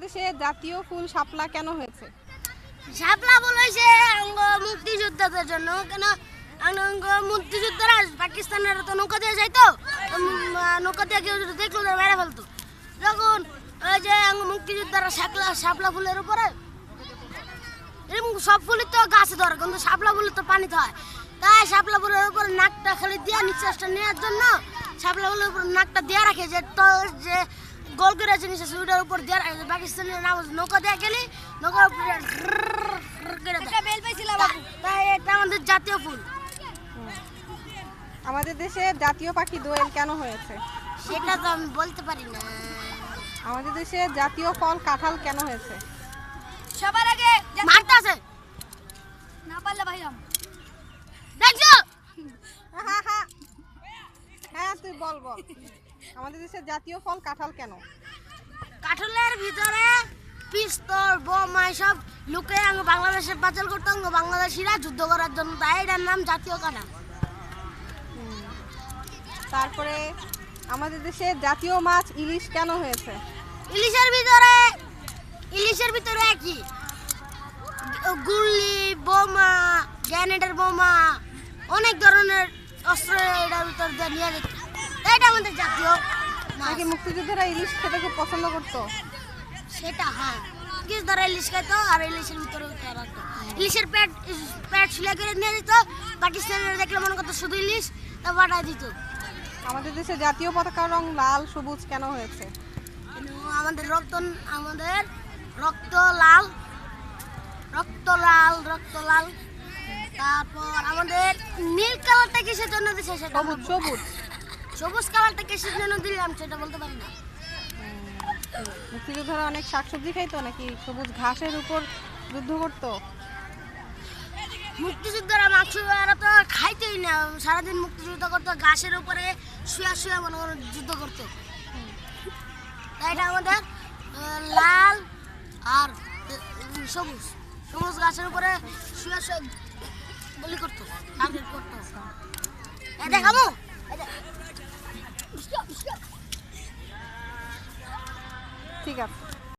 বাংলাদেশে জাতীয় ফুল শাপলা কেন হয়েছে? শাপলা বলেছে অঙ্গ মুক্তিযোদ্ধাদের জন্য, কেন অঙ্গ মুক্তিযোদ্ধারা পাকিস্তানের তো নৌকা দিয়ে যাইতো নৌকা দিয়ে কেউ দেখল মেরে ফেলতো। যখন ওই যে মুক্তিযোদ্ধারা শাপলা শাপলা ফুলের উপরে এরকম সব ফুলের তো গাছে ধরে, কিন্তু শাপলা ফুলের তো পানিতে হয়। তাই শাপলা ফুলের উপরে নাকটা খালি দিয়ে নিঃশ্বাসটা নেওয়ার জন্য শাপলা ফুলের উপর নাকটা দিয়ে রাখে, যে তো যে গোল করে আছে নিঃশ্বাস ওইটার উপর দিয়ে রাখে পাকিস্তানের নাম নৌকা দিয়ে গেলি নৌকার উপরে করে দেয়। তাই এটা আমাদের জাতীয় ফুল। আমাদের দেশে জাতীয় পাখি দোয়েল কেন হয়েছে? সেটা তো আমি বলতে পারি না। আমাদের দেশে জাতীয় ফল কাঁঠাল কেন হয়েছে? সবার আগে মারতে আছে। না পারলে ভাইরাম দেখছ? হ্যাঁ তুই বল বল। আমাদের দেশের জাতীয় ফল কাঁঠাল কেন? কাঁঠালের ভিতরে পিস্তল বোমা সব লুকে আঙ্গ বাংলাদেশের পাচাল করতো আঙ্গ বাংলাদেশিরা যুদ্ধ করার জন্য তাই এটার নাম জাতীয় কাঁঠাল। তারপরে আমাদের দেশে জাতীয় মাছ ইলিশ কেন হয়েছে? ইলিশের ভিতরে ইলিশের ভিতরে কি? গুল্লি বোমা গ্যানেটের বোমা অনেক ধরনের অস্ত্র এটার ভিতর দিয়ে নিয়ে যেত। এটা আমাদের জাতীয়। মুক্তিযোদ্ধারা ইলিশ খেতে খুব পছন্দ করতো? সেটা হ্যাঁ। ধরে ইলিশ আর ইলিশের ভিতরে উঠে রাখতো। ইলিশের পেট পেট সিলাই করে নিয়ে পাকিস্তানের দেখলে মনে করতো শুধু ইলিশ তা দিত। আমাদের দেশে জাতীয় পতাকার রং লাল সবুজ কেন হয়েছে? আমাদের রক্ত আমাদের রক্ত লাল রক্ত লাল রক্ত লাল। তারপর আমাদের নীল কালারটা কিসের জন্য সেটা সবুজ সবুজ। সবুজ কালারটা কিসের জন্য দিলাম সেটা বলতে পারি না। মুক্তিযোদ্ধারা অনেক শাকসবজি খাইতো নাকি সবুজ ঘাসের উপর যুদ্ধ করতো? মুক্তিযোদ্ধারা মাংস এরা তো খাইতেই না সারাদিন মুক্তিযুদ্ধ করতো ঘাসের উপরে শুয়া শুয়া মনে করো যুদ্ধ করতো। তাই এটা আমাদের লাল আর সবুজ সবুজ গাছের উপরে শুয়া শুয়া বলি করতো করতো। দেখাবো? ঠিক আছে